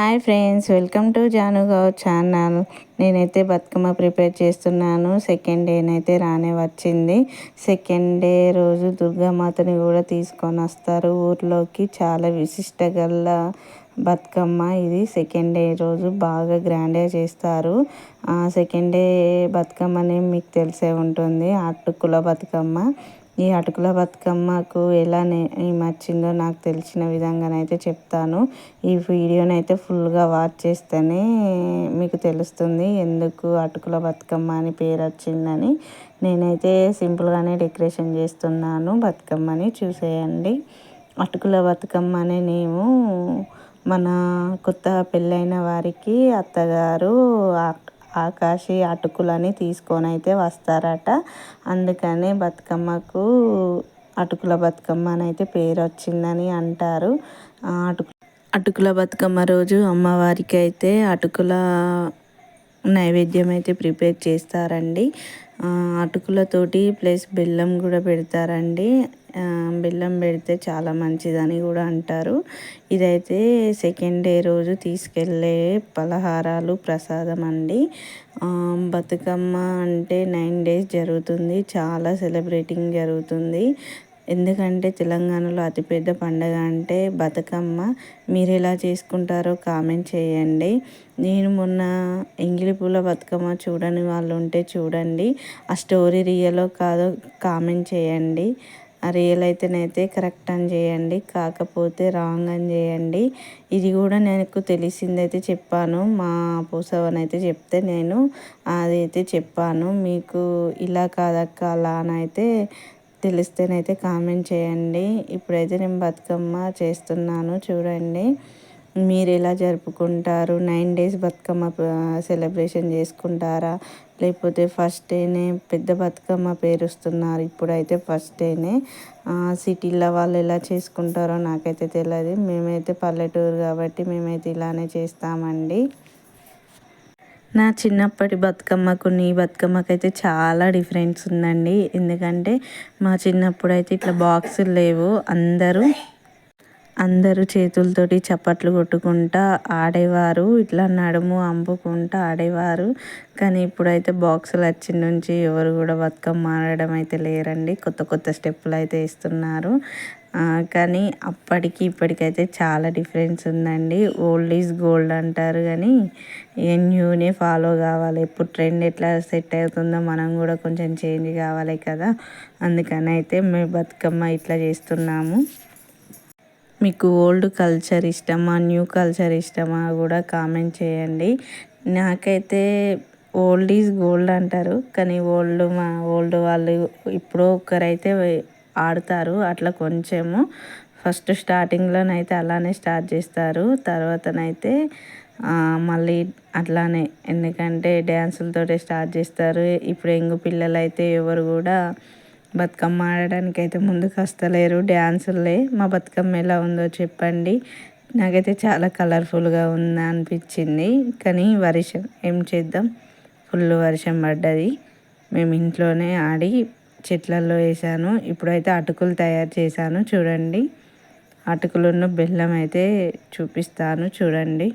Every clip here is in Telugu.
Hi friends welcome to Janugaon channel. నేనైతే బతుకమ్మ ప్రిపేర్ చేస్తున్నాను. సెకండ్ డేనైతే రానే వచ్చింది. సెకండ్ డే రోజు దుర్గామాతని కూడా తీసుకొని వస్తారు ఊర్లోకి. చాలా విశిష్ట గల బతుకమ్మ ఇది. సెకండ్ డే రోజు బాగా గ్రాండ్గా చేస్తారు. సెకండ్ డే బతుకమ్మ అనేది మీకు తెలిసే ఉంటుంది. అటుకుల బతుకమ్మ. ఈ అటుకుల బతుకమ్మకు ఎలా నచ్చిందో నాకు తెలిసిన విధంగానైతే చెప్తాను. ఈ వీడియోనైతే ఫుల్గా వాచ్ చేస్తేనే మీకు తెలుస్తుంది ఎందుకు అటుకుల బతుకమ్మ అని పేరు వచ్చిందని. నేనైతే సింపుల్గానే డెకరేషన్ చేస్తున్నాను బతుకమ్మని చూసేయండి. అటుకుల బతుకమ్మ అనే నేము మన కొత్త పెళ్ళైన వారికి అత్తగారు ఆకాశి అటుకులని తీసుకొని అయితే వస్తారట. అందుకనే బతుకమ్మకు అటుకుల బతుకమ్మ అని అయితే పేరు వచ్చిందని అంటారు. అటుకు అటుకుల బతుకమ్మ రోజు అమ్మవారికి అయితే అటుకుల నైవేద్యం అయితే ప్రిపేర్ చేస్తారండి. అటుకులతోటి ప్లస్ బెల్లం కూడా పెడతారండి. బెల్లం పెడితే చాలా మంచిదని కూడా అంటారు. ఇదైతే సెకండ్ డే రోజు తీసుకెళ్ళే పలహారాలు ప్రసాదం అండి. బతుకమ్మ అంటే నైన్ డేస్ జరుగుతుంది. చాలా సెలబ్రేటింగ్ జరుగుతుంది. ఎందుకంటే తెలంగాణలో అతిపెద్ద పండగ అంటే బతుకమ్మ. మీరు ఎలా చేసుకుంటారో కామెంట్ చేయండి. నేను మొన్న ఎంగిలి పూల బతుకమ్మ చూడని వాళ్ళు ఉంటే చూడండి. ఆ స్టోరీ రియలో కాదో కామెంట్ చేయండి. రియల్ అయితేనైతే కరెక్ట్ అని చేయండి కాకపోతే రాంగ్ అని చేయండి. ఇది కూడా నాకు తెలిసిందైతే చెప్పాను మా పూసవనైతే చెప్తే నేను అదైతే చెప్పాను. మీకు ఇలా కాదక్క అలా అని అయితే తెలిస్తేనైతే కామెంట్ చేయండి. ఇప్పుడైతే నేను బతుకమ్మ చేస్తున్నాను చూడండి. మీరు ఎలా జరుపుకుంటారు? నైన్ డేస్ బతుకమ్మ సెలబ్రేషన్ చేసుకుంటారా? లేకపోతే ఫస్ట్ డేనే పెద్ద బతుకమ్మ పేరుస్తున్నారు ఇప్పుడైతే ఫస్ట్ డేనే సిటీలో వాళ్ళు ఎలా చేసుకుంటారో నాకైతే తెలియదు మేమైతే పల్లెటూరు కాబట్టి మేమైతే ఇలానే చేస్తామండి. నా చిన్నప్పటి బతుకమ్మకు నీ బతుకమ్మకు అయితే చాలా డిఫరెన్స్ ఉందండి. ఎందుకంటే మా చిన్నప్పుడు అయితే ఇట్లా బాక్సులు లేవు. అందరూ అందరూ చేతులతోటి చప్పట్లు కొట్టుకుంటా ఆడేవారు. ఇట్లా నడుము అంపుకుంటా ఆడేవారు. కానీ ఇప్పుడైతే బాక్సులు వచ్చిన నుంచి ఎవరు కూడా బతుకమ్మ ఆడడం అయితే లేరండి. కొత్త కొత్త స్టెప్పులు అయితే ఇస్తున్నారు. కానీ అప్పటికి ఇప్పటికైతే చాలా డిఫరెన్స్ ఉందండి. ఓల్డ్ ఈజ్ గోల్డ్ అంటారు కానీ న్యూనే ఫాలో కావాలి. ఇప్పుడు ట్రెండ్ ఎట్లా సెట్ అవుతుందో మనం కూడా కొంచెం చేంజ్ కావాలి కదా. అందుకని అయితే మేము బతుకమ్మ ఇట్లా చేస్తున్నాము. మీకు ఓల్డ్ కల్చర్ ఇష్టమా న్యూ కల్చర్ ఇష్టమా కూడా కామెంట్ చేయండి. నాకైతే ఓల్డ్ ఈజ్ గోల్డ్ అంటారు కానీ ఓల్డ్ మా ఓల్డ్ వాళ్ళు ఇప్పుడు ఒక్కరైతే ఆడతారు అట్లా కొంచెము. ఫస్ట్ స్టార్టింగ్లోనైతే అలానే స్టార్ట్ చేస్తారు తర్వాతనైతే మళ్ళీ అట్లానే. ఎందుకంటే డ్యాన్సులతోటే స్టార్ట్ చేస్తారు ఇప్పుడు ఎంగు పిల్లలు అయితే ఎవరు కూడా బతుకమ్మ ఆడడానికి అయితే ముందుకు వస్తలేరు. డ్యాన్సులే. మా బతుకమ్మ ఎలా ఉందో చెప్పండి. నాకైతే చాలా కలర్ఫుల్గా ఉందా అనిపించింది. కానీ వర్షం ఏం చేద్దాం? ఫుల్ వర్షం పడ్డది. మేము ఇంట్లోనే ఆడి చెట్లలో వేసాను. ఇప్పుడైతే అటుకులు తయారు చేశాను. చూడండి. అటుకులున్న బెల్లం అయితే చూపిస్తాను. చూడండి.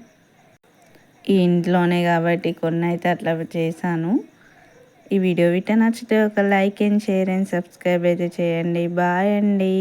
ఈ ఇంట్లోనే కాబట్టి కొన్ని అయితే అట్లా చేశాను. ఈ వీడియో విట నచ్చితే ఒక like and share and subscribe అయితే చేయండి. బాయ్ అండి.